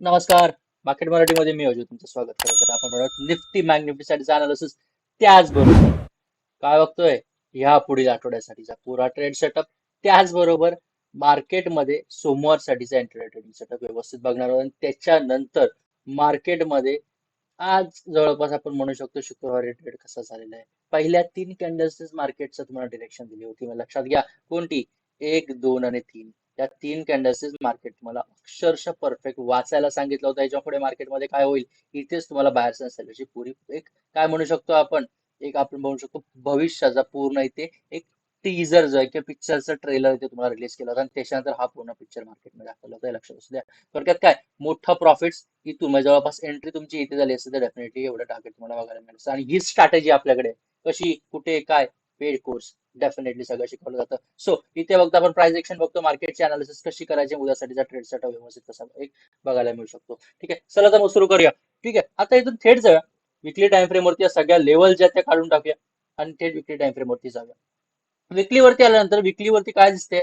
नमस्कार. मार्केट मराठीमध्ये मी अजय तुमचं स्वागत करतो. आपण म्हणत निफ्टी मॅग्निफिसाईडचा अनालिसिस त्याचबरोबर काय बघतोय? ह्या पुढील आठवड्यासाठीचा पुरा ट्रेड सेटअप त्याचबरोबर मार्केटमध्ये सोमवारसाठीचा इंटरनेट ट्रेडिंग सेटअप व्यवस्थित बघणार आहोत. आणि त्याच्यानंतर मार्केटमध्ये आज जवळपास आपण म्हणू शकतो शुक्रवारी ट्रेड कसा झालेला आहे. पहिल्या तीन कॅन्डल्सनेच मार्केटचं तुम्हाला डिरेक्शन दिली होती. मग लक्षात घ्या कोणती? एक दोन आणि तीन. या तीन कॅन्डल्सच मार्केट तुम्हाला अक्षरशः परफेक्ट वाचायला सांगितलं होतं. याच्यापुढे मार्केटमध्ये काय होईल इथेच तुम्हाला बाहेर सेलरची पुरी एक काय म्हणू शकतो आपण? एक आपण म्हणू शकतो भविष्याचा पूर्ण इथे एक टीजर जो आहे किंवा पिक्चरचा ट्रेलर इथे तुम्हाला रिलीज केला होता. आणि त्याच्यानंतर हा पूर्ण पिक्चर मार्केटमध्ये दाखवला होता. लक्षात असू द्या. थोडक्यात काय? मोठा प्रॉफिट की म्हणजे जवळपास एंट्री तुमची इथे झाली असेल तर डेफिनेटली एवढं टार्गेट तुम्हाला बघायला मिळेल. आणि ही स्ट्रॅटेजी आपल्याकडे कशी कुठे काय? पेड कोर्स डेफिनेटली सगळं शिकवलं जातं. सो इथे बघतो आपण प्राइस एक्शन बघतो मार्केटचे अनालिसिस कशी करायची उद्यासाठीचा ट्रेड सेट व्यवस्थित कसा एक बघायला मिळू शकतो. ठीक आहे चला तर मग सुरू करूया. ठीक आहे आता इथून थेट जाऊया. विकली टाइम फ्रेम वरती या सगळ्या लेवल ज्या त्या काढून टाकूया आणि थेट विकली टाइम फ्रेम वरती जाऊया. विकली वरती आल्यानंतर विकली वरती काय दिसते?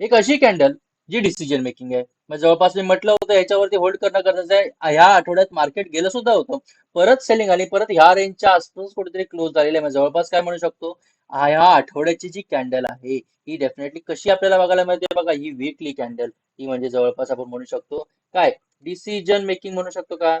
एक अशी कॅन्डल जी डिसिजन मेकिंग आहे. मग जवळपास मी म्हटलं होतं याच्यावरती होल्ड करणं गरजेचं आहे. ह्या आठवड्यात मार्केट गेलं सुद्धा होतं. परत सेलिंग आली परत ह्या रेंजच्या आसपास कुठेतरी क्लोज झालेलं आहे. मग जवळपास काय म्हणू शकतो? ह्या आठवड्याची जी कॅन्डल आहे ही डेफिनेटली कशी आपल्याला बघायला मिळते? बघा ही वीकली कॅन्डल ही म्हणजे जवळपास आपण म्हणू शकतो. काय? डिसिजन मेकिंग म्हणू शकतो का?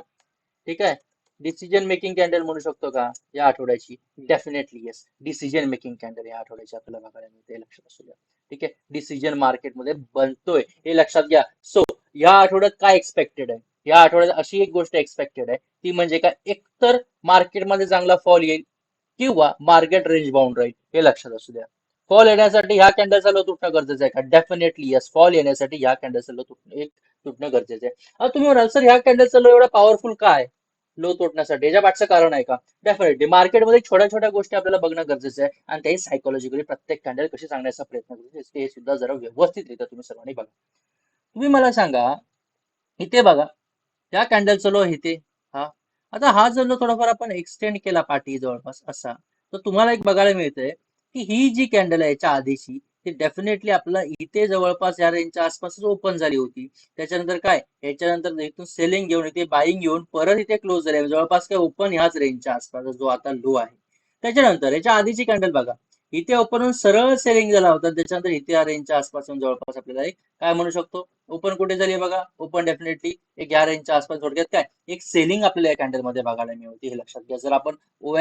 ठीक आहे? डिसिजन मेकिंग कॅन्डल म्हणू शकतो का? या आठवड्याची? Definitely yes decision making candle या आठवड्याची आपल्याला बघायला मिळते. लक्षात असू द्या. ठीक आहे? डिसिजन मार्केटमध्ये बनतोय. हे लक्षात घ्या. सो या आठवड्यात काय एक्सपेक्टेड आहे? या आठवड्यात अशी एक गोष्ट एक्सपेक्टेड आहे. ती म्हणजे काय? एकतर मार्केटमध्ये चांगला फॉल येईल. किंवा मार्केट रेंज बाउंड राहील हे लक्षात असू द्या. फॉल येण्यासाठी ह्या कॅन्डलचा लो तुटणं गरजेचं आहे का? डेफिनेटली यस फॉल येण्यासाठी ह्या कॅन्डलचा लो तुटणं एक तुटणं गरजेचं आहे. आता तुम्ही म्हणाल सर ह्या कॅन्डलचा लो एवढा पॉवरफुल काय? लो तोडण्यासाठी याच्या पाठचं कारण आहे का? डेफिनेटली मार्केटमध्ये छोट्या छोट्या गोष्टी आपल्याला बघणं गरजेचं आहे आणि त्याही सायकोलॉजिकली प्रत्येक कॅन्डल कशी सांगण्याचा प्रयत्न करतो हे सुद्धा जरा व्यवस्थितरित्या तुम्ही सर्वांनी बघा. तुम्ही मला सांगा इथे बघा या कॅन्डलचं लो इथे आता हा जर थोडाफार आपण एक्सटेंड केला पाठी जवळपास असा तर तुम्हाला एक बघायला मिळतंय की ही जी कॅन्डल आहे याच्या आधीची ती डेफिनेटली आपला इथे जवळपास या रेंजच्या आसपासच ओपन झाली होती. त्याच्यानंतर काय? याच्यानंतर इथून सेलिंग घेऊन इथे बाईंग घेऊन परत इथे क्लोज झाले जवळपास काय ओपन ह्याच रेंजच्या आसपास जो आता लो आहे. त्याच्यानंतर याच्या आधीची कॅन्डल बघा. इथे ओपन होऊन सरळ सेलिंग झाला होता. त्याच्यानंतर इथे या रेंजच्या आसपास जवळपास आपल्याला एक काय म्हणू शकतो? ओपन कुठे झाली बघा? ओपन डेफिनेटली एक या रेंजच्या आसपास थोडक्यात काय? एक सेलिंग आपल्याला या कॅन्डलमध्ये बघायला मिळते हे लक्षात घ्या. जर आपण ओ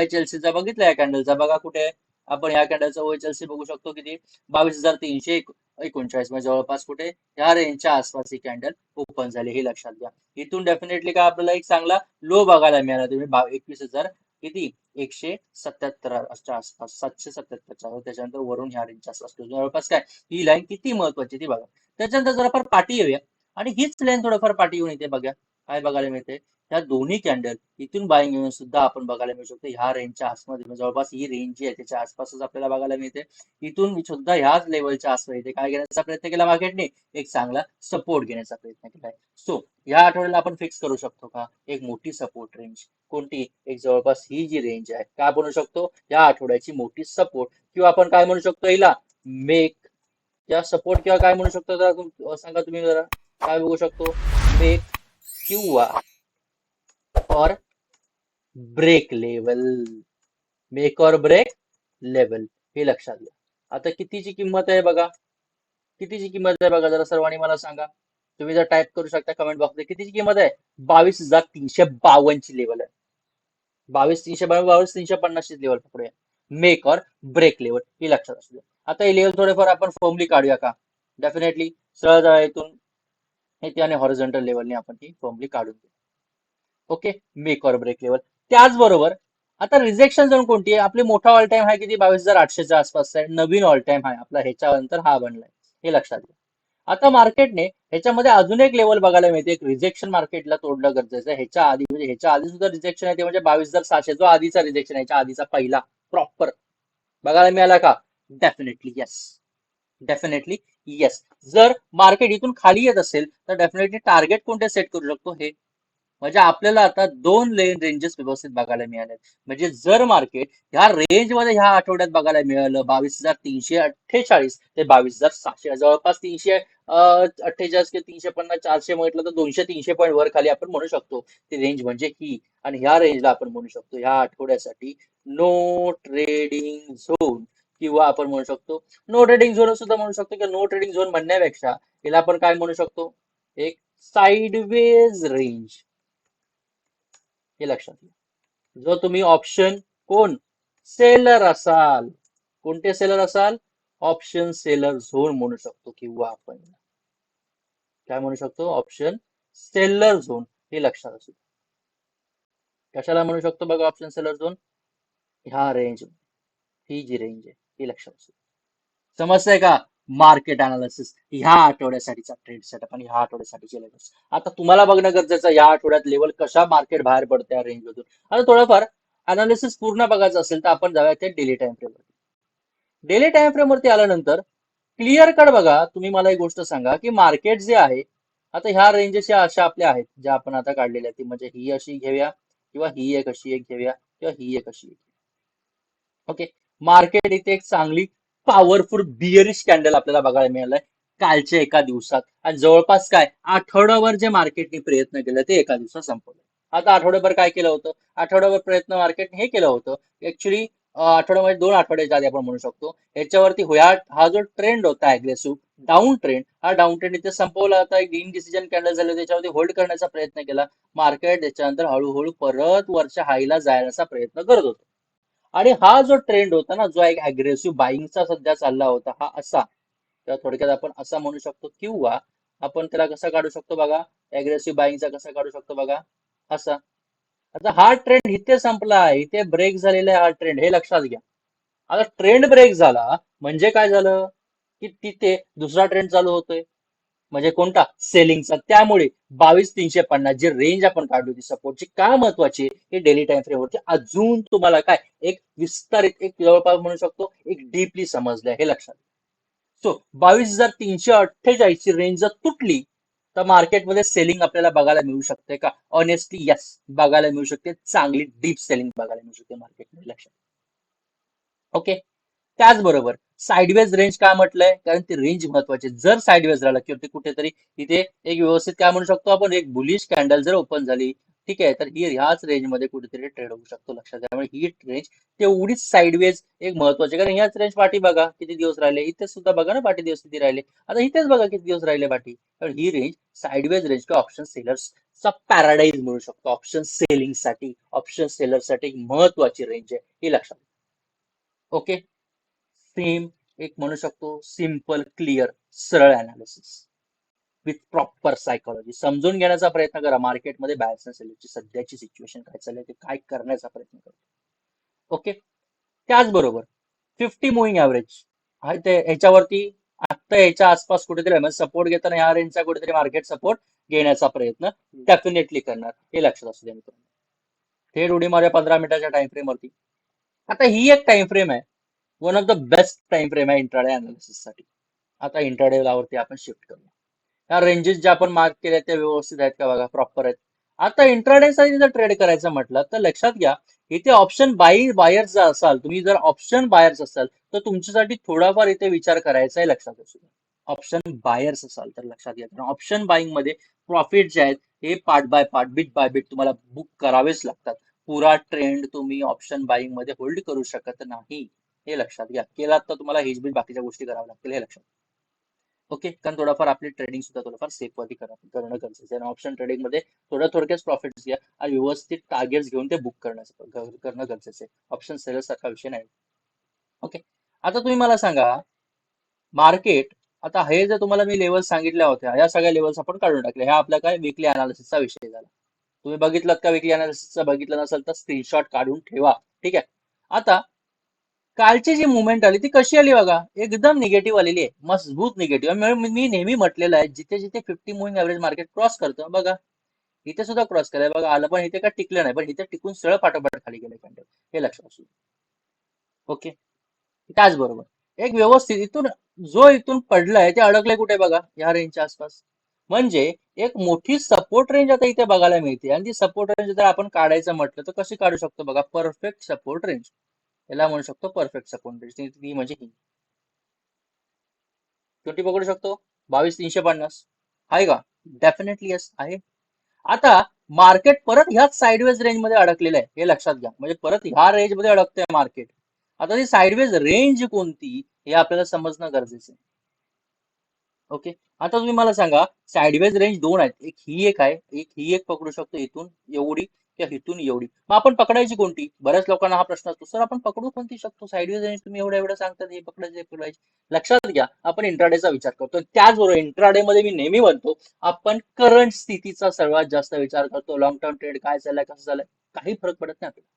बघितला या कॅन्डलचा बघा कुठे आपण या कॅन्डलचा ओ बघू शकतो किती? बावीस हजार तीनशे एकोणचाळीस म्हणजे जवळपास कुठे? या रेंजच्या आसपास ही कॅन्डल ओपन झाली हे लक्षात घ्या. इथून डेफिनेटली काय आपल्याला एक चांगला लो बघायला मिळाला. तुम्ही एकवीस हजार किती? एकशे सत्याहत्तरच्या आसपास सातशे सत्याहत्तरच्या त्याच्यानंतर वरून ह्या रेंजच्या आसपास जवळपास काय? ही लाईन किती महत्वाची ती बघा. त्याच्यानंतर जराफार पाठी येऊया. आणि हीच लाईन थोडंफार पाठी येऊन इथे बघा. काय बघायला मिळते या दोन्ही कॅन्डल इथून बाईंग घेऊन सुद्धा आपण बघायला मिळू शकतो. ह्या रेंजच्या आसपास म्हणजे जवळपास ही रेंज जी आहे त्याच्या आसपासच आपल्याला बघायला मिळते. इथून सुद्धा ह्याच लेवलच्या आसपास इथे काय घेण्याचा प्रयत्न केला मार्केटने एक चांगला सपोर्ट घेण्याचा प्रयत्न केलाय सो या आठवड्याला आपण फिक्स करू शकतो का? एक मोठी सपोर्ट रेंज कोणती? एक जवळपास ही जी रेंज आहे. काय म्हणू शकतो? या आठवड्याची मोठी सपोर्ट किंवा आपण काय म्हणू शकतो हिला? मेक या सपोर्ट किंवा काय म्हणू शकतो? जरा सांगा तुम्ही जरा. काय बघू शकतो? मेक किंवा और ब्रेक लेवल मेक और ब्रेक लेवल हे लक्षात घ्या. आता कितीची किंमत आहे बघा? कितीची किंमत आहे बघा? जरा सर्वांनी मला सांगा. तुम्ही जर टाईप करू शकता कमेंट बॉक्समध्ये कितीची किंमत आहे? बावीस हजार तीनशे बावन्नची लेवल आहे. बावीस तीनशे बावीस बावीस तीनशे पन्नासची लेवल पकडूया. मेक और ब्रेक लेवल हे लक्षात असू द्या. आता हे लेवल थोडेफार आपण फॉर्मली काढूया का? डेफिनेटली सरळ जरा इथून इथे आणि हॉरिझॉन्टल लेवलने आपण ती फॉर्मली काढून देऊ okay? Make or break level त्याचबरोबर आता रिजेक्शन झोन कोणती आहे? आपली मोठा ऑल टाइम आहे किती? बावीस हजार आठशेच्या आसपास आहे. नवीन ऑल टाइम आहे आपला ह्याच्यानंतर हा बनलाय. हे लक्षात घ्या. आता मार्केटने ह्याच्यामध्ये अजून एक लेवल बघायला मिळते. एक रिजेक्शन मार्केटला तोडणं गरजेचं आहे. ह्याच्या आधी म्हणजे ह्याच्या आधी सुद्धा रिजेक्शन आहे. ते म्हणजे बावीस हजार सहाशे जो आधीचा रिजेक्शन आहे ह्याच्या आधीचा पहिला. प्रॉपर बघायला मिळाला का? डेफिनेटली येस डेफिनेटली येस जर मार्केट इथून खाली येत असेल तर डेफिनेटली टार्गेट कोणते सेट करू शकतो? हे म्हणजे आपल्याला आता दोन लेन रेंजेस व्यवस्थित बघायला मिळाले म्हणजे जर मार्केट ह्या रेंजमध्ये ह्या आठवड्यात बघायला मिळालं बावीस हजार तीनशे अठ्ठेचाळीस ते बावीस हजार सहाशे. जवळपास तीनशे अठ्ठेचाळीस ते तीनशे पन्नास चारशे म्हटलं तर दोनशे तीनशे पॉईंट वर खाली आपण म्हणू शकतो. ती रेंज म्हणजे ही. आणि ह्या रेंजला आपण म्हणू शकतो. ह्या आठवड्यासाठी नो ट्रेडिंग झोन किंवा आपण म्हणू शकतो नो ट्रेडिंग झोन सुद्धा म्हणू शकतो किंवा नो ट्रेडिंग झोन म्हणण्यापेक्षा याला आपण काय म्हणू शकतो? एक साइडवेज रेंज हे लक्षात जो तुम्ही ऑप्शन कोण? सेलर असाल। कोणते सेलर असाल? ऑप्शन सेलर आपण काय म्हणू शकतो? ऑप्शन सेलर झोन हे लक्षात कशाला म्हणू शकतो बघा ऑप्शन सेलर झोन ह्या रेंज ही जी रेंज आहे, ही लक्षात असू का? मार्केट अनालिसिस ह्या आठवड्यासाठीचा ट्रेड सेटअप आणि ह्या आठवड्यासाठीचे लेवल्स आता तुम्हाला बघणं गरजेचं आहे, या आठवड्यात लेवल कशा मार्केट बाहेर पडते या रेंज आता थोडंफार अनालिसिस पूर्ण बघायचं असेल तर आपण जाऊया ते डेली टाइम फ्रेमवरती डेली टाइम फ्रेमवरती आल्यानंतर क्लिअर कट बघा तुम्ही मला एक गोष्ट सांगा की मार्केट जे आहे आता ह्या रेंजेस या अशा आपल्या आहेत ज्या आपण आता काढलेल्या आहेत. म्हणजे ही अशी घेऊया किंवा ही एक अशी एक घेऊया किंवा ही एक अशी एक. ओके मार्केट इथे एक चांगली पॉवरफुल बिअरिश कॅन्डल आपल्याला बघायला मिळालंय. कालच्या एका दिवसात. आणि जवळपास काय? आठवड्याभर जे मार्केटने प्रयत्न केले ते एका दिवसात संपवले. आता आठवड्याभर काय केलं होतं? आठवड्याभर प्रयत्न मार्केटने हे केलं होतं. ऍक्च्युली आठवड्यामध्ये दोन आठवड्याच्या आधी आपण म्हणू शकतो. याच्यावरती होया हा जो ट्रेंड होता अग्रेसिव्ह डाऊन ट्रेंड हा डाऊन ट्रेंड इथे संपवला होता. एक इन डिसिजन कॅन्डल झालं त्याच्यावरती होल्ड करण्याचा प्रयत्न केला. मार्केट त्याच्यानंतर हळूहळू परत वरच्या हायला जायचा प्रयत्न करत होतो. आणि हा जो ट्रेंड होता ना जो एक अग्रेसिव्ह बाईंगचा सध्या चालला होता हा असा. तर थोडक्यात आपण असा म्हणू शकतो किंवा आपण त्याला कसा काढू शकतो बघा? अग्रेसिव्ह बाईंगचा कसा काढू शकतो बघा? असा. आता हा ट्रेंड इथे संपला आहे इथे ब्रेक झालेला आहे हा ट्रेंड हे लक्षात घ्या. आता ट्रेंड ब्रेक झाला म्हणजे काय झालं? की तिथे दुसरा ट्रेंड चालू होतोय. म्हणजे कोणता? सेलिंगचा. त्यामुळे बावीस तीनशे पन्नास जी रेंज आपण काढली होती सपोर्टची का महत्वाची हे डेली टाइम फ्रेमवरती अजून तुम्हाला काय? एक विस्तारित एक जवळपास म्हणू शकतो एक डीपली समजले हे लक्षात सो बावीस हजार तीनशे अठ्ठेचाळीस ची रेंज जर तुटली तर मार्केटमध्ये सेलिंग आपल्याला बघायला मिळू शकते का? ऑनेस्टली यस बघायला मिळू शकते. चांगली डीप सेलिंग बघायला मिळू शकते मार्केटमध्ये लक्षात ओके त्याचबरोबर साईडवेज रेंज काय म्हटलंय? कारण ती रेंज महत्वाची जर साईडवेज राहिला किंवा ते कुठेतरी इथे एक व्यवस्थित काय म्हणू शकतो आपण? एक बुलिश कॅन्डल जर ओपन झाली ठीक आहे तर ही ह्याच रेंजमध्ये कुठेतरी ट्रेड होऊ शकतो लक्षात घ्या. त्यामुळे ही रेंज तेवढीच साईडवेज एक महत्वाची कारण ह्याच रेंज पाठी बघा किती दिवस राहिले? इथे सुद्धा बघा ना पाठी दिवस किती राहिले. आता इथेच बघा किती दिवस राहिले पाठी. कारण ही रेंज साईडवेज रेंज किंवा ऑप्शन सेलर्सचा पॅराडाईज म्हणू शकतो. ऑप्शन सेलिंगसाठी ऑप्शन सेलरसाठी एक महत्वाची रेंज आहे. ही लक्षात ओके सेम एक म्हणू शकतो सिंपल क्लिअर सरळ अनालिसिस विथ प्रॉपर सायकोलॉजी समजून घेण्याचा प्रयत्न करा. मार्केटमध्ये बॅलन्स सेलरची सध्याची सिच्युएशन काय चालली ते काय करण्याचा प्रयत्न करा. ओके त्याचबरोबर फिफ्टी मुव्हिंग ॲव्हरेज ते ह्याच्यावरती आता याच्या आसपास कुठेतरी म्हणजे सपोर्ट घेताना ह्या रेंजचा कुठेतरी मार्केट सपोर्ट घेण्याचा प्रयत्न डेफिनेटली करणार. हे लक्षात असू द्या मित्रांनो. थेट उडी मारूया पंधरा मिनिटाच्या टाइम फ्रेम वरती. आता ही एक टाइम फ्रेम आहे. One of the best time frame आहे इंट्राडे अनालिसिससाठी आता इंट्राडे वरती आपण शिफ्ट करूया. ह्या रेंजेस ज्या आपण मार्क केल्या त्या व्यवस्थित आहेत का बघा? प्रॉपर आहेत. आता इंट्राडेसाठी जर ट्रेड करायचं म्हटलं तर लक्षात घ्या इथे ऑप्शन बाई बायर्स जर असाल तुम्ही जर ऑप्शन बायर्स असाल तर तुमच्यासाठी थोडाफार इथे विचार करायचा आहे लक्षात असू ऑप्शन बायर्स असाल तर लक्षात घ्या. कारण ऑप्शन बाईंगमध्ये प्रॉफिट जे आहेत हे part by part bit by bit तुम्हाला बुक करावेच लागतात. पुरा ट्रेंड तुम्ही ऑप्शन बाईंगमध्ये होल्ड करू शकत नाही. हे लक्षात घ्या. केलात तर तुम्हाला हेज बाकीच्या गोष्टी कराव्या लागतील हे लक्षात ओके? कारण थोडाफार आपली ट्रेडिंग सुद्धा थोडंफार सेफ वरती करणं गरजेचं आहे. ऑप्शन ट्रेडिंगमध्ये थोडं थोडक्याच प्रॉफिट घ्या आणि व्यवस्थित टार्गेट्स घेऊन ते बुक करण्याचं करणं गरजेचं आहे. ऑप्शन सेलर सारखा विषय नाही. ओके? आता तुम्ही मला सांगा मार्केट आता हे जर तुम्हाला मी लेवल सांगितल्या होत्या या सगळ्या लेवल्स आपण काढून टाकल्या. ह्या आपल्या काय विकली अनालिसिसचा विषय झाला. तुम्ही बघितलात का विकली अनालिसिसचा बघितलं नसेल तर स्क्रीनशॉट काढून ठेवा. ठीक आहे? आता कालची जी मुवमेंट आली ती कशी आली बघा? एकदम निगेटिव्ह आलेली आहे. मजबूत निगेटिव्ह मी नेहमी म्हटलेलं आहे जिथे जिथे fifty moving average market cross करतो बघा. इथे सुद्धा क्रॉस केलाय. बघा आलं पण इथे काय टिकलं नाही? पण इथे टिकून सरळ पाठोपाठ खाली गेले कॅन्डल हे लक्षात असू ओके त्याचबरोबर एक व्यवस्थित इथून जो इथून पडलाय ते अडकलंय कुठे बघा? या रेंजच्या आसपास. म्हणजे एक मोठी सपोर्ट रेंज आता इथे बघायला मिळते. आणि ती सपोर्ट रेंज जर आपण काढायचं म्हटलं तर कशी काढू शकतो बघा? परफेक्ट सपोर्ट रेंज याला म्हणू शकतो परफेक्ट सपोर्ट रेंज ती म्हणजे ही. कोणती पकडू शकतो? बावीस तीनशे पन्नास. आहे का? डेफिनेटली यस आहे. आता मार्केट परत ह्याच साईडवेज रेंजमध्ये अडकलेलं आहे. हे लक्षात घ्या. म्हणजे परत ह्या रेंजमध्ये अडकतंय मार्केट आता ती साईडवेज रेंज कोणती हे आपल्याला समजणं गरजेचं आहे. ओके आता तुम्ही मला सांगा साईडवेज रेंज दोन आहेत. एक ही एक आहे. एक ही एक पकडू शकतो इथून एवढी. किंवा इथून एवढी. मग आपण पकडायची कोणती? बऱ्याच लोकांना हा प्रश्न असतो. सर आपण पकडू कोणती शकतो. साईडवेज तुम्ही एवढ्या एवढं सांगतात हे पकडायची हे लक्षात घ्या आपण इंट्राडेचा विचार करतो. त्याचबरोबर इंट्राडे मध्ये मी नेहमी म्हणतो आपण करंट स्थितीचा सर्वात जास्त विचार करतो. लॉंग टर्म ट्रेड काय चाललाय कसं झालंय काही फरक पडत नाही आपल्याला.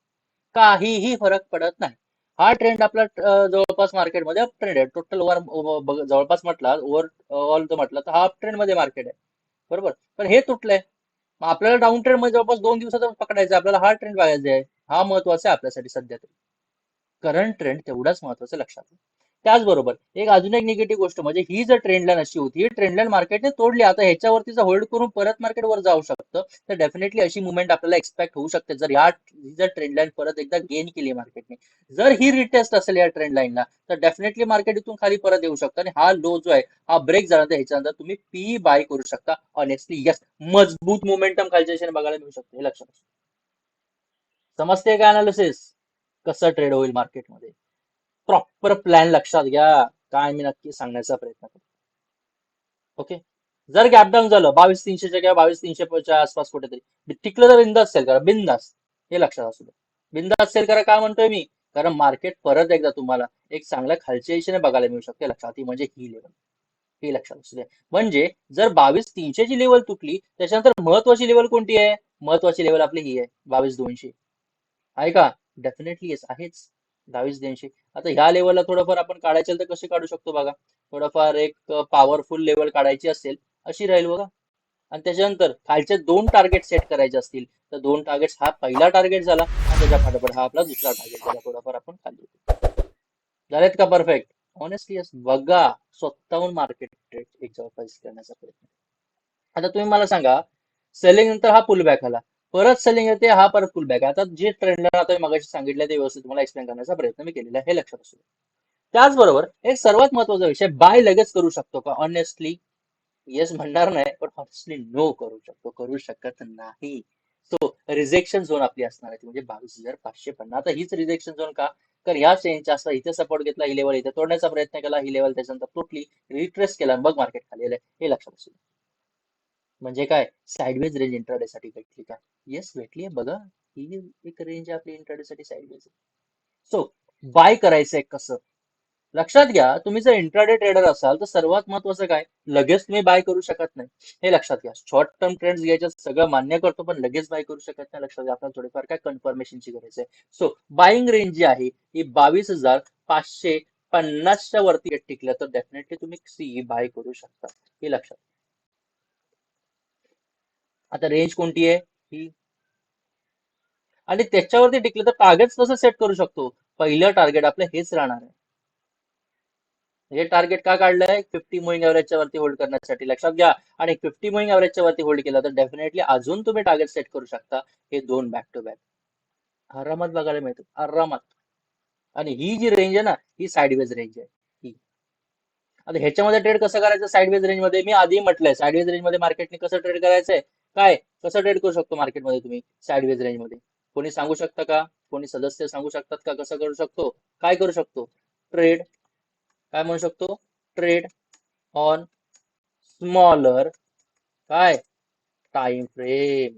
काहीही फरक पडत नाही. हा ट्रेंड आपला जवळपास मार्केटमध्ये अप ट्रेंड आहे. टोटल ओव्हर जवळपास म्हटला ओव्हर ऑल जर म्हटलं तर हा अप ट्रेंडमध्ये मार्केट आहे. बरोबर? पण हे तुटलंय. आपल्याला डाऊन ट्रेंडमध्ये जवळपास दोन दिवसात पकडायचं आपल्याला हा ट्रेंड बघायचा आहे. हा महत्त्वाचा आहे आपल्यासाठी सध्या तरी. करंट ट्रेंड तेवढाच महत्त्वाचा लक्षात त्याचबरोबर एक अजून एक निगेटिव्ह गोष्ट म्हणजे ही जर ट्रेंड लाईन अशी होती ही ट्रेंड लाईन मार्केटने तोडली आता ह्याच्यावरती जर होल्ड करून परत मार्केट वर जाऊ शकतं. तर डेफिनेटली अशी मुवमेंट आपल्याला एक्सपेक्ट होऊ शकते. जर या जर ट्रेंड लाईन परत एकदा गेन केली मार्केटने जर ही रिटेस्ट असेल या ट्रेंडलाईनला तर डेफिनेटली मार्केट इथून खाली परत येऊ शकतं. आणि हा लो जो आहे हा ब्रेक झाला तर ह्याच्यानंतर तुम्ही पी बाय करू शकता. ऑनेस्टली यस मजबूत मोमेंटम खालच्या दिशेने बघायला मिळू शकते. हे लक्षात समजते का अनालिसिस कसं ट्रेड होईल मार्केटमध्ये प्रॉपर प्लॅन लक्षात घ्या. काय मी नक्की सांगण्याचा प्रयत्न करतो. ओके जर गॅपडाऊन झालं बावीस तीनशेच्या किंवा बावीस तीनशेच्या आसपास कुठेतरी टिकलं तर बिंदास सेल करा बिंदास हे लक्षात असू द्या. बिंदास सेल करा काय म्हणतोय मी? कारण मार्केट परत एकदा तुम्हाला एक चांगल्या खालच्या दिशेने बघायला मिळू शकते. लक्षात ती म्हणजे ही लेवल हे लक्षात असू द्या. म्हणजे जर बावीस तीनशेची लेवल तुटली त्याच्यानंतर महत्वाची लेवल कोणती आहे? महत्वाची लेवल आपली ही आहे. बावीस दोनशे. आहे का? डेफिनेटली येस आहेच. बावीस दोनशे. आता ह्या लेवलला थोडंफार आपण काढायचे तर कसे काढू शकतो बघा. थोडंफार एक पॉवरफुल लेवल काढायची असेल अशी राहील बघा. आणि त्याच्यानंतर खालचे दोन टार्गेट सेट करायचे असतील तर दोन टार्गेट हा पहिला टार्गेट झाला आणि त्याच्या फाटाफट हा आपला दुसरा टार्गेट झाला. थोडाफार आपण खाली होतो झालेत का परफेक्ट ऑनेस्टली यस बघा स्वतःहून मार्केट ट्रेड एक जवळपास करण्याचा प्रयत्न. आता तुम्ही मला सांगा सेलिंग नंतर हा पुल बॅक आला. परत सेलिंग येते हा परत पुल बॅक आता जे ट्रेंडला आता मगाशी सांगितलं ते व्यवस्थित तुम्हाला एक्सप्लेन करण्याचा प्रयत्न मी केलेला हे लक्षात असू त्याचबरोबर एक सर्वात महत्त्वाचा विषय बाय लगेच करू शकतो का? ऑनेस्टली येस म्हणणार नाही पण ऑनेस्टली नो करू शकतो. करू शकत नाही. सो रिजेक्शन झोन आपली असणार आहे ती म्हणजे बावीस हजार पाचशे पन्नास. आता हीच रिजेक्शन झोन का? तर ह्या चेंजच्या असता इथे सपोर्ट घेतला ही लेवल इथे तोडण्याचा प्रयत्न केला ही लेवल त्याच्यानंतर तुटली रिट्रेस केला मग मार्केट खाली आलंय हे लक्षात असू म्हणजे काय? साईडवेज रेंज इंट्राडे साठी भेटली का येस भेटली आहे बघा. ही एक रेंज आपली इंट्राडे साठी साईडवेज सो बाय करायचंय कसं? लक्षात घ्या तुम्ही जर इंट्राडे ट्रेडर असाल तर सर्वात महत्वाचं काय? लगेच तुम्ही बाय करू शकत नाही. हे लक्षात घ्या. शॉर्ट टर्म ट्रेंड्स घ्यायच्या सगळं मान्य करतो पण लगेच बाय करू शकत नाही. लक्षात घ्या आपल्याला थोडीफार काय कन्फर्मेशनची गरज आहे. सो बाईंग रेंज जी आहे ही बावीस हजार पाचशे पन्नासच्या वरती टिकलं तर डेफिनेटली तुम्ही सी बाय करू शकता. हे लक्षात आता रेंज कोणती आहे? ही. आणि त्याच्यावरती टिकलं तर टार्गेट कसं सेट करू शकतो? पहिलं टार्गेट आपलं हेच राहणार आहे. हे टार्गेट का काढलंय? फिफ्टी मोईंग एव्हरेजच्या वरती होल्ड करण्यासाठी. लक्षात घ्या. आणि फिफ्टी मोईंग एव्हरेजच्या वरती होल्ड केला तर डेफिनेटली अजून तुम्ही टार्गेट सेट करू शकता. हे दोन बॅक टू बॅक आरामात बघायला मिळतो. आरामात. आणि ही जी रेंज आहे ना ही साईडवेज रेंज आहे. ही. आता ह्याच्यामध्ये ट्रेड कसं करायचं? साईडवेज रेंजमध्ये मी आधी म्हटलंय. साईडवेज रेंजमध्ये मार्केटने कसं ट्रेड करायचंय? काय? कसं ट्रेड करू शकतो मार्केटमध्ये तुम्ही? साईडवेज रेंजमध्ये. कोणी सांगू शकता का? कोणी सदस्य सांगू शकतात का? कसं करू शकतो? काय करू शकतो? ट्रेड काय म्हणू शकतो? ट्रेड ऑन स्मॉलर काय? टाइम फ्रेम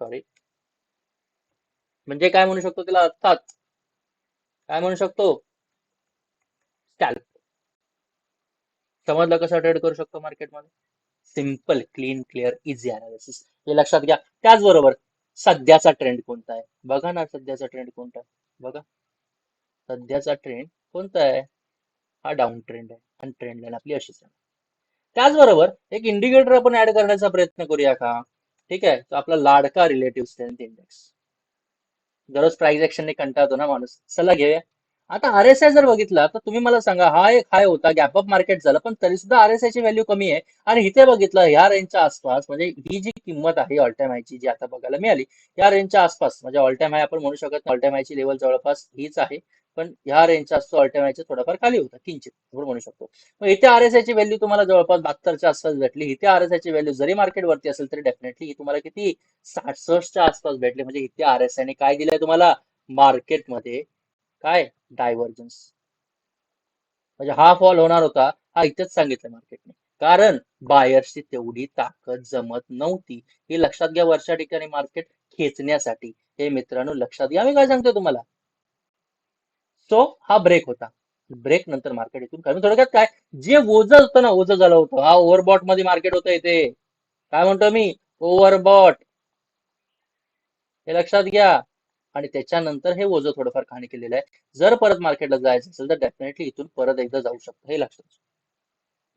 सॉरी म्हणजे काय म्हणू शकतो त्याला? अर्थात. काय म्हणू शकतो? स्कॅल्प समजलं कसं ट्रेड करू शकतो मार्केटमध्ये simple clean clear easy analysis हे लक्षात घ्या. त्याचबरोबर सध्याचा ट्रेंड कोणता आहे? बघा ना सध्याचा ट्रेंड कोणता आहे? बघा. सध्याचा ट्रेंड कोणता आहे? हा डाऊन ट्रेंड आहे. आणि ट्रेंड लाईन आपली अशीच आहे. त्याचबरोबर एक इंडिकेटर आपण ऍड करण्याचा प्रयत्न करूया का? ठीक आहे. तो आपला लाडका रिलेटिव्ह स्ट्रेंथ इंडेक्स दररोज प्राइस ऍक्शनने कंटाळतो ना माणूस. चला घेऊया. आता आर एस आय जर बघितला तर तुम्ही मला सांगा हा एक हाय होता गॅपअप मार्केट झालं पण तरी सुद्धा आर एस ची व्हॅल्यू कमी आहे. आणि इथे बघितलं ह्या रेंजच्या आसपास म्हणजे ही जी किंमत आहे ऑल टाइम हायची जी आता बघायला मिळाली या रेंजच्या आसपास म्हणजे ऑल टाइम हाय आपण म्हणू शकत ऑल टाइम हायची लेवल जवळपास हीच आहे. पण ह्या रेंजच्या असतो ऑल टाइम हायच्या थोडाफार खाली होता किंचित आपण म्हणू शकतो. मग इथे आर एस व्हॅल्यू तुम्हाला जवळपास बहात्तरच्या आसपास भेटली. इथे आर एस आय ची व्हॅल्यू जरी मार्केट वरती असेल तरी डेफिनेटली तुम्हाला किती साठसष्टच्या आसपास भेटले. म्हणजे इथे आर एस आय ने काय दिलंय तुम्हाला? मार्केटमध्ये काय? डायव्हर्जन्स म्हणजे हा फॉल होणार होता. हा इथेच सांगितलं मार्केटने कारण बायर्सची तेवढी ताकद जमत नव्हती. हे लक्षात घ्या वरच्या ठिकाणी मार्केट खेचण्यासाठी. हे मित्रांनो लक्षात घ्या. मी काय सांगतो तुम्हाला? सो हा ब्रेक होता. ब्रेक नंतर मार्केट इथून कमी थोडक्यात काय? जे ओझ होतं ना ओझ झालं होतं. हा ओव्हरबॉटमध्ये मार्केट होतं इथे. काय म्हणतो मी? ओव्हरबॉट हे लक्षात घ्या. आणि त्याच्यानंतर हे ओझं थोडंफार खाणी केलेलं आहे. जर परत मार्केटला जायचं असेल तर डेफिनेटली इथून परत एकदा जाऊ शकतो हे लक्षात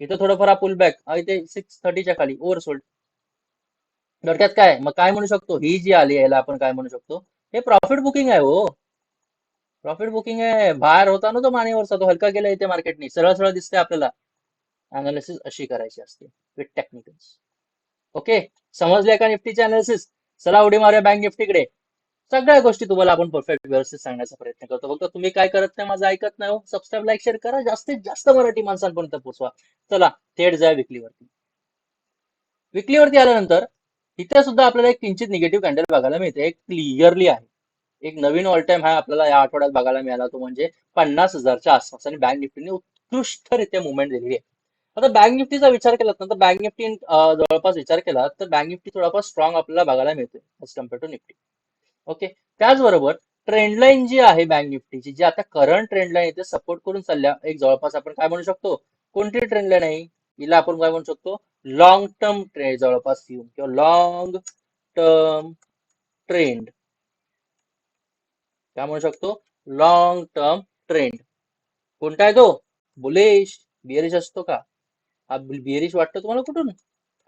इथं थोडंफार हा पुलबॅक इथे सिक्स थर्टीच्या खाली ओव्हरसोल्ड थोडक्यात काय? मग काय म्हणू शकतो? ही जी आली याला आपण काय म्हणू शकतो? हे प्रॉफिट बुकिंग आहे हो. प्रॉफिट बुकिंग आहे. बाहेर होता ना तो मानेवरचा तो हलका गेला इथे मार्केटनी. सरळ सरळ दिसते आपल्याला. अनालिसिस अशी करायची असते विथ टेक्निकल्स ओके समजले का निफ्टीचे अनालिसिस चला उडी मारूया बँक निफ्टीकडे. सगळ्या गोष्टी तुम्हाला आपण परफेक्ट व्यवस्थित सांगण्याचा प्रयत्न करतो. फक्त तुम्ही काय करत नाही माझं ऐकत नाही हो. सबस्क्राईब लाईक शेअर करा. जास्तीत जास्त मराठी माणसांपर्यंत पोहोचवा. चला थेट जा विकलीवरती. विकलीवरती आल्यानंतर इथे सुद्धा आपल्याला एक किंचित निगेटिव्ह कॅन्डल बघायला मिळते. एक क्लिअरली आहे. एक नवीन ऑल टाइम हाय आपल्याला या आठवड्यात बघायला मिळाला तो म्हणजे पन्नास हजारच्या आसपास. आणि बँक निफ्टीने उत्कृष्टरित्या मुवमेंट दिलेली आहे. आता बँक निफ्टीचा विचार केला तर बँक निफ्टी जवळपास विचार केला तर बँक निफ्टी थोडाफार स्ट्रॉंग आपल्याला बघायला मिळते as compare to Nifty okay? त्याचबरोबर ट्रेंड लाईन जी आहे बँक निफ्टीची जी आता करंट ट्रेंड लाईन इथे सपोर्ट करून चालल्या एक जवळपास आपण काय म्हणू शकतो? कोणती ट्रेंड लाईन आहे? हिला आपण काय म्हणू शकतो? लॉंग टर्म ट्रेंड जवळपास येऊन किंवा लॉंग टर्म ट्रेंड काय म्हणू शकतो? लॉंग टर्म ट्रेंड कोणता आहे तो? बुलिश बिअरिश असतो का? हा बिअरिश वाटतो तुम्हाला कुठून?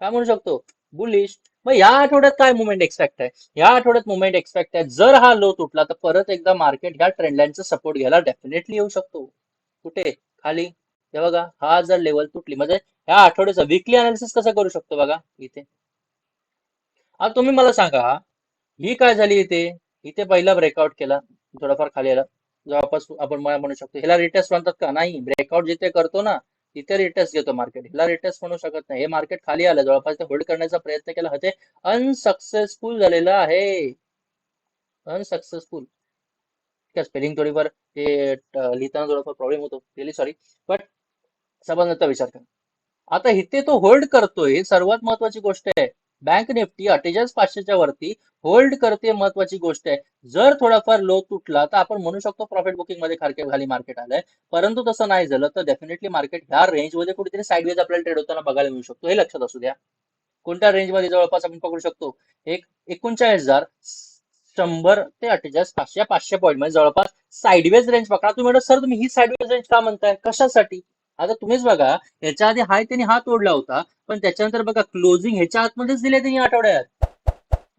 काय म्हणू शकतो? बुलिश मग या आठवड्यात काय मुवमेंट एक्सपेक्ट आहे? या आठवड्यात मुवमेंट एक्सपेक्ट आहे. जर हा लो तुटला तर परत एकदा मार्केट ह्या ट्रेंडलाईनचा सपोर्ट घ्यायला डेफिनेटली येऊ शकतो. कुठे? खाली. हे बघा हा जर लेवल तुटली म्हणजे ह्या आठवड्याचं वीकली अनालिसिस कसं करू शकतो बघा? इथे. आता तुम्ही मला सांगा ही काय झाली इथे? इथे पहिला ब्रेकआउट केला. थोडाफार खाली आला. जवळपास आपण मला म्हणू शकतो ह्याला रिटेस्ट म्हणतात का? नाही ब्रेकआउट जिथे करतो ना इथे रिटेस्ट घेतो मार्केट हिला रिटेस्ट म्हणू शकत नाही. हे मार्केट खाली आलं. जवळपास ते होल्ड करण्याचा प्रयत्न केला. ते अनसक्सेसफुल झालेलं आहे. अनसक्सेसफुल स्पेलिंग थोडीफार ते लिहिताना थोडाफार प्रॉब्लेम होतो. रिली सॉरी बट समजण्याचा विचार करा. आता इथे तो होल्ड करतोय. सर्वात महत्वाची गोष्ट आहे. बँक निफ्टी अठ्ठेचाळीस पाचशेच्या वरती होल्ड करते महत्वाची गोष्ट आहे. जर थोडाफार लो तुटला तर आपण म्हणू शकतो प्रॉफिट बुकिंगमध्ये खारके खाली मार्केट आलंय. परंतु तसं नाही झालं तर डेफिनेटली मार्केट ह्या रेंजमध्ये कुठेतरी साईडवेज आपल्याला ट्रेड होताना बघायला मिळू शकतो. हे लक्षात असू द्या. कोणत्या रेंजमध्ये जवळपास आपण पकडू शकतो? एक एकोणचाळीस हजार शंभर ते अठ्ठेचाळीस पाचशे पाचशे पॉईंटमध्ये म्हणजे जवळपास साईडवेज रेंज पकडा. तुम्ही म्हणत सर तुम्ही ही साईडवेज रेंज का म्हणताय? कशासाठी? आता तुम्हीच बघा याच्या आधी हाय त्यांनी हा तोडला होता पण त्याच्यानंतर बघा क्लोजिंग ह्याच्या आतमध्येच दिले त्यांनी आठवड्यात.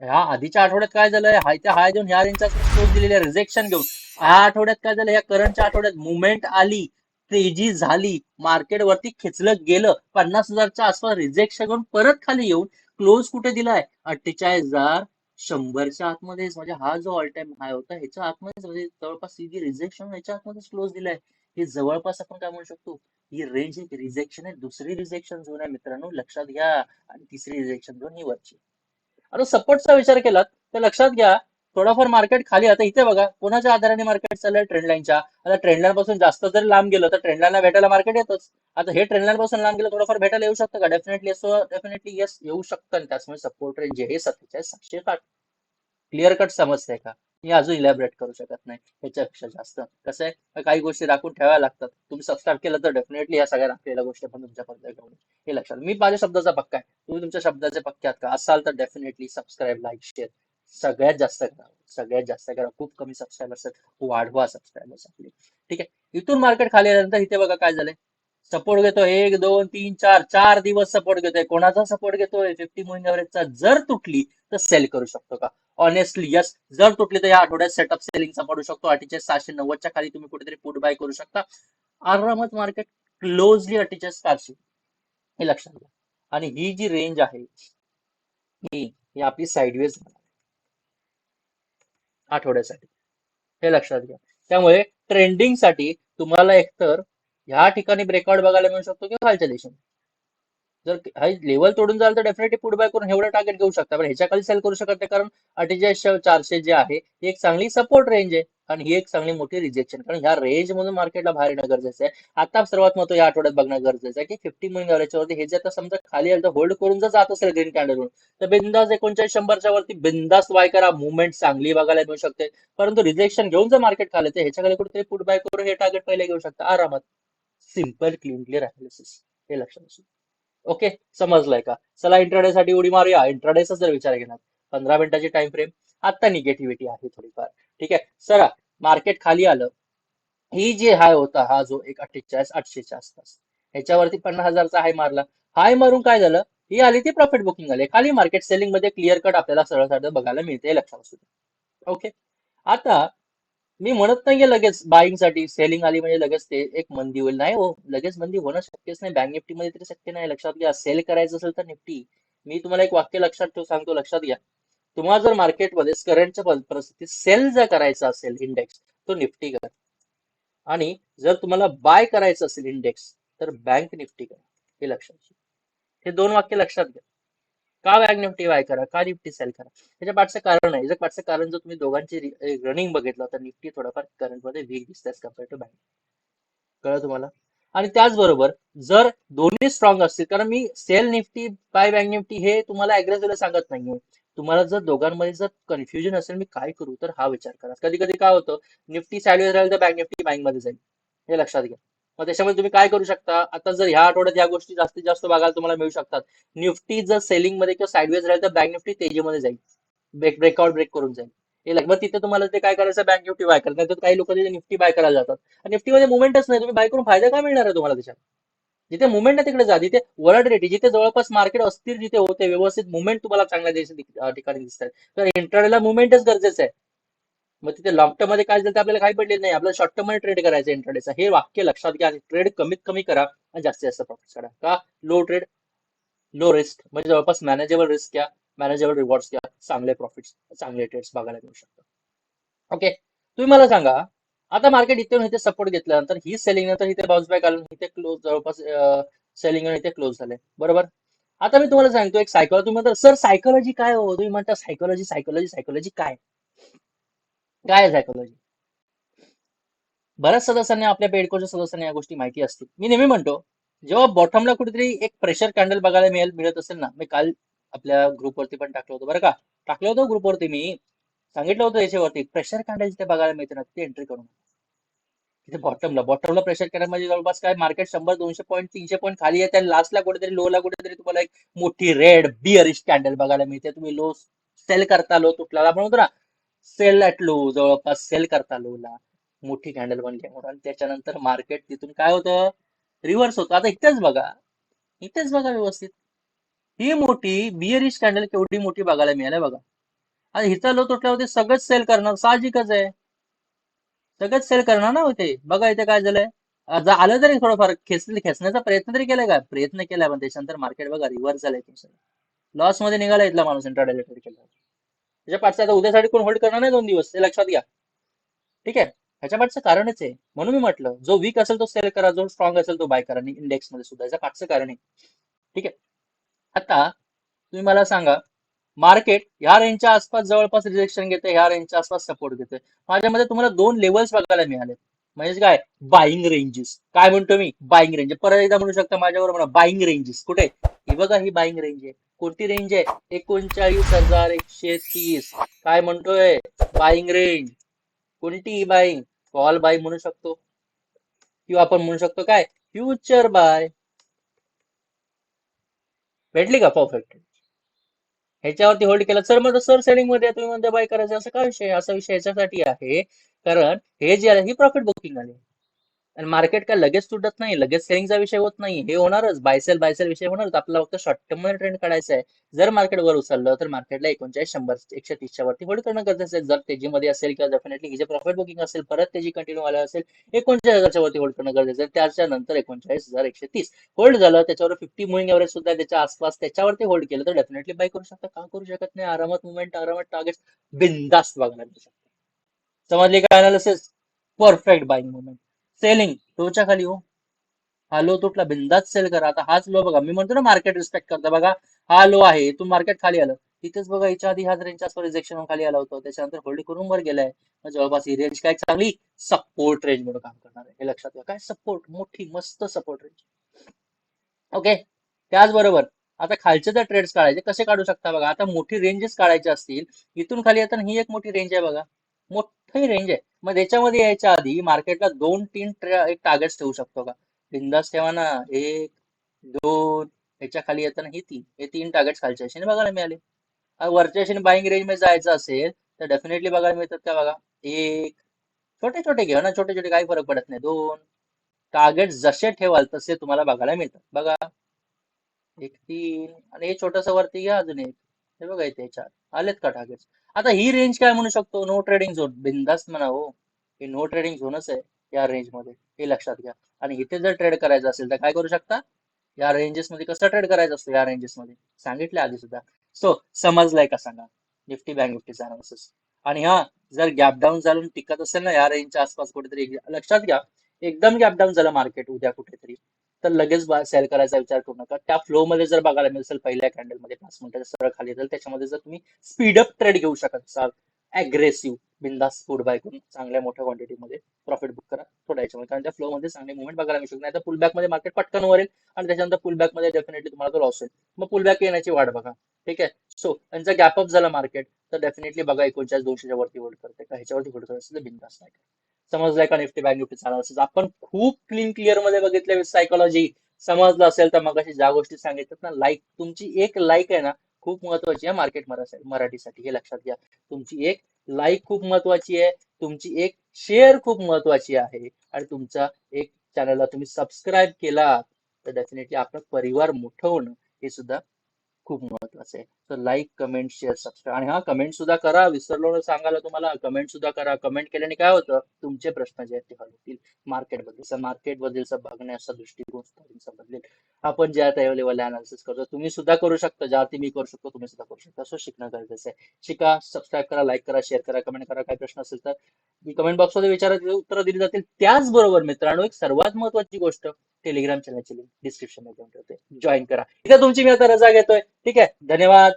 ह्या आधीच्या आठवड्यात काय झालंय हाय त्या हाय देऊन ह्या रेंजचा क्लोज दिलेला रिजेक्शन घेऊन. ह्या आठवड्यात काय झालं? या करंटच्या आठवड्यात मुवमेंट आली तेजी झाली मार्केट वरती खेचलं गेलं पन्नास हजारच्या आसपास रिजेक्शन घेऊन परत खाली येऊन क्लोज कुठे दिलाय? अठ्ठेचाळीस हजार शंभरच्या आतमध्येच. म्हणजे हा जो ऑल टाइम हाय होता ह्याच्या आतमध्येच म्हणजे जवळपास सीधी रिजेक्शन ह्याच्या आतमध्येच क्लोज दिलाय. हे जवळपास आपण काय म्हणू शकतो? ही रेंज एक रिजेक्शन आहे. दुसरी रिजेक्शन झोन आहे मित्रांनो. लक्षात घ्या. आणि तिसरी रिजेक्शन झोन ही वरची. आता सपोर्टचा विचार केला तर लक्षात घ्या थोडाफार मार्केट खाली. आता इथे बघा कोणाच्या आधाराने मार्केट चाललंय? ट्रेंडलाईनच्या आता ट्रेंडलाईनपासून पासून जास्त जर लांब गेलं तर ट्रेंडलाईनला भेटायला मार्केट येतच. आता हे ट्रेंडलाईनपासून पासून लांब गेलं थोडंफार भेटायला येऊ शकतं का? डेफिनेटली असं डेफिनेटली येस येऊ शकतं. आणि त्याचमुळे सपोर्ट रेंज जे आहे सत्तेचाळीस सातशे साठ. क्लिअर कट समजतंय का? मी अजून इलॅबरेट करू शकत नाही. याच्यापेक्षा जास्त. कसं आहे? काही गोष्टी राखून ठेवाव्या लागतात. तुम्ही सबस्क्राईब केलं तर डेफिनेटली या सगळ्या राखलेल्या गोष्टी पण तुमच्यापर्यंत घेऊन हे लक्षात मी माझ्या शब्दाचा पक्का आहे. तुम्ही तुमच्या शब्दाचे पक्के आहात का? असाल तर डेफिनेटली सबस्क्राईब लाईक शेअर सगळ्यात जास्त करा. सगळ्यात जास्त करा. खूप कमी सबस्क्रायबर्स आहेत. वाढवा सबस्क्रायबर्स आपले. ठीक आहे? इथून मार्केट खाली आल्यानंतर इथे बघा काय झालंय. सपोर्ट घेतोय. एक दोन तीन चार. चार दिवस सपोर्ट घेतोय. कोणाचा सपोर्ट घेतोय? फिफ्टी मुविंग एव्हरेजचा जर तुटली तर सेल करू शकतो का? ऑनेस्टली यस जर तुटली तर या आठवड्यात सेटअप सेलिंगचा पडू शकतो. अठ्ठेचाळीस सहाशे नव्वदच्या खाली तुम्ही कुठेतरी पुट बाय करू शकता. आरामात मार्केट क्लोजली अठ्ठेचाळीस चारशे हे लक्षात घ्या. आणि ही जी रेंज आहे ही ही आपली साईडवेज आठवड्यासाठी. हे लक्षात घ्या. त्यामुळे ट्रेंडिंगसाठी तुम्हाला एकतर ह्या ठिकाणी ब्रेकआउट बघायला मिळू शकतो किंवा खालच्या दिशेने. जर हाय लेवल तोडून जाल तर डेफिनेटली पुट बाय करून एवढं टार्गेट घेऊ शकता. पण ह्याच्या खाली सेल करू शकत नाही कारण अठ्ठेचाळीस चारशे जे आहे ही एक चांगली सपोर्ट रेंज आहे आणि ही एक चांगली मोठी रिजेक्शन कारण ह्या रेंज मधून मार्केटला बाहेर येणं गरजेचं आहे. आता सर्वात महत्त्व या आठवड्यात बघणं गरजेचं आहे की फिफ्टी मुविंग वरती हे जे आता समजा खाली आलं तर होल्ड करून जर जात असेल ग्रीन कॅन्डलवरून तर बिंदास एकोणचाळीस शंभरच्या वरती बिंदास वाय करा. मुवमेंट चांगली बघायला मिळू शकते. परंतु रिजेक्शन घेऊन जर मार्केट खाली तर ह्याच्या खाली कुठेतरी पुट बाय करून हे टार्गेट पहिले घेऊ शकता. आरामात. सिंपल क्लीन क्लिअर अनालिसिस हे लक्षात असू ओके समजलंय का? चला इंट्राडे साठी उडी मारूया. इंट्राडेचा जर विचार घेणार. पंधरा मिनिटाची टाइम फ्रेम आता निगेटिव्हिटी आहे थोडीफार. ठीक आहे? सरा मार्केट खाली आलं. ही जे हाय होता हा जो एक अठ्ठेचाळीस आठशेच्या आसपास ह्याच्यावरती पन्नास हजारचा हाय मारला. हाय मारून काय झालं? ही आली ती प्रॉफिट बुकिंग आली खाली मार्केट सेलिंगमध्ये क्लिअर कट आपल्याला सरळ सरळ बघायला मिळते लक्षात असू ओके? आता मी म्हणत नाहीये लगेच बाईंगसाठी सेलिंग आली म्हणजे लगेच ते एक मंदी होईल. नाही हो लगेच मंदी होणं शक्यच नाही. बँक निफ्टी मध्ये तरी शक्य नाही. लक्षात घ्या सेल करायचं असेल तर निफ्टी. मी तुम्हाला एक वाक्य लक्षात ठेवू सांगतो लक्षात घ्या. तुम्हाला जर मार्केटमध्ये करंटच्या परिस्थितीत सेल जर करायचा असेल इंडेक्स तो निफ्टी करा. आणि जर तुम्हाला बाय करायचं असेल इंडेक्स तर बँक निफ्टी करा. हे लक्षात घ्या. हे दोन वाक्य लक्षात घ्या. का बँक निफ्टी बाय करा? का निफ्टी सेल करा? त्याच्या पाठचं कारण आहे. जर पाठचं कारण जर तुम्ही दोघांची रनिंग बघितलं तर निफ्टी थोडाफार करंटमध्ये वीक दिसत कंपेअर टू बँक कळलं तुम्हाला? आणि त्याचबरोबर जर दोन्ही स्ट्रॉंग असतील कारण मी sell Nifty buy bank Nifty हे तुम्हाला अग्रेसिव्हला सांगत नाहीये. तुम्हाला जर दोघांमध्ये जर कन्फ्युजन असेल मी काय करू? तर हा विचार करा. कधी कधी काय होतं? निफ्टी साईडवर राहील तर बँक निफ्टी बँकमध्ये जाईल. हे लक्षात घ्या. मग त्याच्यामध्ये तुम्ही काय करू शकता? आता जर ह्या आठवड्यात या गोष्टी जास्तीत जास्त बघायला तुम्हाला मिळू शकतात. निफ्टी जर सेलिंगमध्ये किंवा साईडवेज राहील तर बँक निफ्टी तेजीमध्ये जाईल. ब्रेक ब्रेकआउट ब्रेक करून जाईल. हे लग- मग तिथे तुम्हाला ते काय करायचं? बँक निफ्टी बाय करत. नाही तर काही लोक तिथे निफ्टी बाय करायला जातात. आणि निफ्टीमध्ये मुवमेंटच नाही. तुम्ही बाय करून फायदा काय मिळणार आहे तुम्हाला त्याच्यात? जिथे मुवमेंट आहे तिकडे जा. जिथे वॉलटिलिटी जिथे जवळपास मार्केट अस्थिर जिथे होते व्यवस्थित मुवमेंट तुम्हाला चांगल्या ठिकाणी ठिकाणी दिसतात तर इंटरनेटला मुवमेंटच गरजेचं आहे. मग तिथे लॉंग टर्ममध्ये काय झालं आपल्याला काही पडलेलं नाही. आपल्याला शॉर्ट टर्ममध्ये ट्रेड करायचं इंटरडेचा हे वाक्य लक्षात घ्या. आणि ट्रेड कमीत कमी करा आणि जास्तीत जास्त प्रॉफिट करा का? लो ट्रेड लो रिस्क म्हणजे जवळपास मॅनेजेबल रिस्क घ्या. मॅनेजेबल रिवॉर्ड्स घ्या. चांगले प्रॉफिट्स चांगले ट्रेड्स बघायला मिळू शकतात ओके तुम्ही मला सांगा आता मार्केट इथे इथे सपोर्ट घेतल्यानंतर ही सेलिंग नंतर इथे बाउन्स बॅक आलं इथे क्लोज जवळपास सेलिंग इथे क्लोज झाले. बरोबर? आता मी तुम्हाला सांगतो एक सायकोलॉजी तुम्ही सर सायकोलॉजी काय हो? तुम्ही म्हणता सायकोलॉजी सायकोलॉजी सायकोलॉजी काय? काय सायकोलॉजी बऱ्याच सदस्यांना आपल्या पेडकोच्या सदस्यांना या गोष्टी माहिती असतील. मी नेहमी म्हणतो जेव्हा बॉटमला कुठेतरी एक प्रेशर कॅन्डल बघायला मिळेल मिळत असेल ना मी काल आपल्या ग्रुपवरती पण टाकलं होतं बरं का. टाकलं होतं ग्रुपवरती मी. सांगितलं होतं याच्यावरती प्रेशर कॅन्डल जिथे बघायला मिळते ना तिथे एंट्री करून. तिथे बॉटमला बॉटमला प्रेशर कॅन्डल म्हणजे जवळपास काय मार्केट शंभर दोनशे पॉईंट तीनशे पॉईंट खाली आहे त्या लास्टला कुठेतरी लोला कुठेतरी तुम्हाला एक मोठी रेड बिअरिश कॅन्डल बघायला मिळते. तुम्ही लो सेल करता लो तुटला म्हणून ना सेल ॲट लो जवळपास सेल करता लोला मोठी कॅन्डल म्हणजे बनली म्हणून. आणि त्याच्यानंतर मार्केट तिथून काय होतं? रिव्हर्स होतं. आता इथेच बघा. इथेच बघा व्यवस्थित. ही मोठी बिअरिश कॅन्डल केवढी मोठी बघायला मिळाली बघा. आणि हिचा लो तुटल्यावरती सगळंच सेल करणार साहजिकच आहे. सगळंच सेल करणार ना होते. बघा इथे काय झालंय. आलं तरी थोडंफार खेच खेचण्याचा प्रयत्न तरी केलाय का? प्रयत्न केलाय पण त्याच्यानंतर मार्केट बघा रिव्हर्स झालंय. तुमचं लॉसमध्ये निघाला इथला माणूस इंट्राडे केला. त्याच्या पाठचा आता उद्यासाठी कोण होल्ड करणार नाही दोन दिवस ते लक्षात घ्या. ठीक आहे? ह्याच्या पाठचं कारणच आहे. म्हणून मी म्हटलं जो वीक असेल तो सेल करा जो स्ट्रॉंग असेल तो बाय करा आणि इंडेक्समध्ये सुद्धा. याच्या पाठचं कारण आहे. ठीक आहे? आता तुम्ही मला सांगा मार्केट ह्या रेंजच्या आसपास जवळपास रिजेक्शन घेते ह्या रेंजच्या आसपास सपोर्ट घेते माझ्यामध्ये तुम्हाला दोन लेवल्स बघायला मिळाले म्हणजे काय? बाईंग रेंजेस काय म्हणतो मी? बाईंग रेंज परत एकदा म्हणू शकता माझ्यावर म्हणा बाईंग रेंजेस कुठे? ही बघा ही बाईंग रेंज आहे. कोणती रेंज आहे? एकोणचाळीस हजार एकशे तीस. काय म्हणतोय? बाईंग रेंज कोणती बाईंग कॉल बाय म्हणू शकतो. किंवा आपण म्हणू शकतो काय? फ्युचर बाय भेटली का परफेक्ट ह्याच्यावरती होल्ड केलं. सर मग सर सेलिंगमध्ये तुम्ही म्हणता बाय करायचं असं काय विषय? असा विषय याच्यासाठी आहे. कारण हे जे आहे ही प्रॉफिट बुकिंग आली. आणि मार्केट काय लगेच तुटत नाही लगेच सेलिंगचा विषय होत नाही. हे होणारच बायसेल बायसेल विषय होणारच. आपल्याला फक्त शॉर्ट टर्ममध्ये ट्रेंड काढायचा आहे. जर मार्केट वर उचललं तर मार्केटला एकोणचाळीस शंभर एकशे तीसच्या वरती होल्ड करणं गरजेचं आहे. जर तेजीमध्ये असेल किंवा डेफिनेटली जे प्रॉफिट बुकिंग असेल परत तेजी कंटिन्यू आलं असेल एकोणचाळीस हजारच्या वरती होल्ड करणं गरजेचं आहे. त्याच्यानंतर एकोणचाळीस हजार एकशे तीस. होल्ड झालं त्याच्यावर फिफ्टी मुव्हिंग एव्हरेज सुद्धा त्याच्या आसपास त्याच्यावरती होल्ड केलं तर डेफिनेटली बाय करू शकता. का करू शकत नाही? आरामात मुवमेंट आरामात टार्गेट बिंदास्त बघणार मिळू समजली का analysis perfect buying movement selling टोच्या खाली हो. हा लो तुटला बिंदाच सेल करा. आता हाच लो बघा. मी म्हणतो ना मार्केट रिस्पेक्ट करता. बघा हा लो आहे इथून मार्केट खाली आलं. तिथेच बघा याच्या आधी ह्याच रेंजच्या आसपास रिजेक्शन खाली आला होता त्याच्यानंतर होल्डिंग करून वर गेलाय. जवळपास ही रेंज काय चांगली? सपोर्ट रेंज म्हणून काम करणार आहे. हे लक्षात घ्या काय सपोर्ट मोठी मस्त सपोर्ट रेंज ओके त्याचबरोबर आता खालचे जर ट्रेड्स काढायचे कसे काढू शकता बघा? आता मोठी रेंजेस काढायचे असतील. इथून खाली आता ही एक मोठी रेंज आहे बघा. मोठी रेंज आहे. मग त्याच्यामध्ये यायच्या आधी मार्केटला दोन तीन एक टार्गेट्स ठेवू शकतो का? बिंदास ठेवा ना. एक दोन ह्याच्या खाली येताना ही तीन. हे तीन टार्गेट खालच्या दिशेने बघायला मिळाले. वरच्या दिशेने बाईंग रेंजमध्ये जायचं असेल तर डेफिनेटली बघायला मिळतात का बघा? एक छोटे छोटे घ्या ना. छोटे छोटे काही फरक पडत नाही. दोन टार्गेट जसे ठेवाल तसे तुम्हाला बघायला मिळतात. बघा. एक तीन आणि हे छोटस वरती घ्या अजून एक. हे बघा इथे चार आलेत का टार्गेट आता ही रेंज काय म्हणू शकतो? नो ट्रेडिंग झोन बिंदास्त म्हणा हो. हे नो ट्रेडिंग झोनच आहे या रेंजमध्ये. हे लक्षात घ्या. आणि इथे जर ट्रेड करायचं असेल तर काय करू शकता? या रेंजेस मध्ये कसं ट्रेड करायचं असतं? या रेंजेस मध्ये. सांगितलं आधी सुद्धा. सो समजलाय का सांगा? निफ्टी बँक निफ्टीचा अनालिसिस आणि हा जर गॅप डाऊन झालं टिकत असेल ना या रेंजच्या आसपास कुठेतरी लक्षात घ्या. एकदम गॅप डाऊन झालं मार्केट उद्या कुठेतरी. तर लगेच सेल करायचा विचार करू नका. त्या फ्लो मध्ये जर बघायला मिळेल पहिल्या कॅन्डलमध्ये पाच मिनिटाच्या सरळ खाली तर त्याच्यामध्ये जर तुम्ही स्पीडअप ट्रेड घेऊ शकत असाल अग्रेसिव्ह बिंदास फूड बाय करून चांगल्या मोठ्या क्वांटिटीमध्ये प्रॉफिट बुक करा. थोड्या याच्यामध्ये कारण त्या फ्लो मध्ये चांगले मुवमेंट बघायला मिळू शकत नाही. तर पुलबॅकमध्ये मार्केट पटकन वरेल आणि त्याच्यानंतर पुलबॅकमध्ये डेफिनेटली तुम्हाला तो लॉस होईल. मग पुलबॅक येण्याची वाट बघा. ठीक आहे? सो त्यांचा गॅप अप झाला मार्केट तर डेफिनेटली बघा एकोणचाळीस दोनशेच्या वरती होल्ड करते का? ह्याच्यावरती होल्ड करत बिंदास नाही. समजलंय का निफ्टी बँक निफ्टी चालू आपण खूप क्लीन क्लिअरमध्ये बघितलं सायकोलॉजी समजलं असेल तर मग ज्या गोष्टी सांगितल्यात ना लाईक तुमची एक लाईक आहे ना खूप महत्वाची आहे मार्केट मराठीसाठी. हे लक्षात घ्या. तुमची एक लाईक खूप महत्वाची आहे तुमची एक शेअर खूप महत्वाची आहे आणि तुमचा एक चॅनलला तुम्ही सबस्क्राईब केला तर डेफिनेटली आपलं परिवार मोठं होणं हे सुद्धा खूप महत्वाचं आहे. तर लाईक कमेंट शेअर सबस्क्राईब आणि हा कमेंट सुद्धा करा. विसरलो सांगायला तुम्हाला कमेंट सुद्धा करा. कमेंट केल्याने काय होतं? तुमचे प्रश्न जे आहेत ते हल होतील. मार्केटबद्दल मार्केट बद्दलचा बघण्याचा दृष्टिकोन बदलेल. आपण ज्या लेवल अनालिसिस करतो तुम्ही सुद्धा करू शकता. ज्या मी करू शकतो तुम्ही सुद्धा करू शकता. असं शिकणं गरजेचं आहे. शिका सबस्क्राईब करा लाईक करा शेअर करा कमेंट करा. काय प्रश्न असेल तर मी कमेंट बॉक्समध्ये विचारात उत्तरं दिली जातील. त्याचबरोबर मित्रांनो एक सर्वात महत्वाची गोष्ट टेलिग्राम चॅनलची लिंक डिस्क्रिप्शनमध्ये ठेवते. जॉईन करा. इथे तुमची मी आता रजा घेतोय. ठीक आहे. धन्यवाद.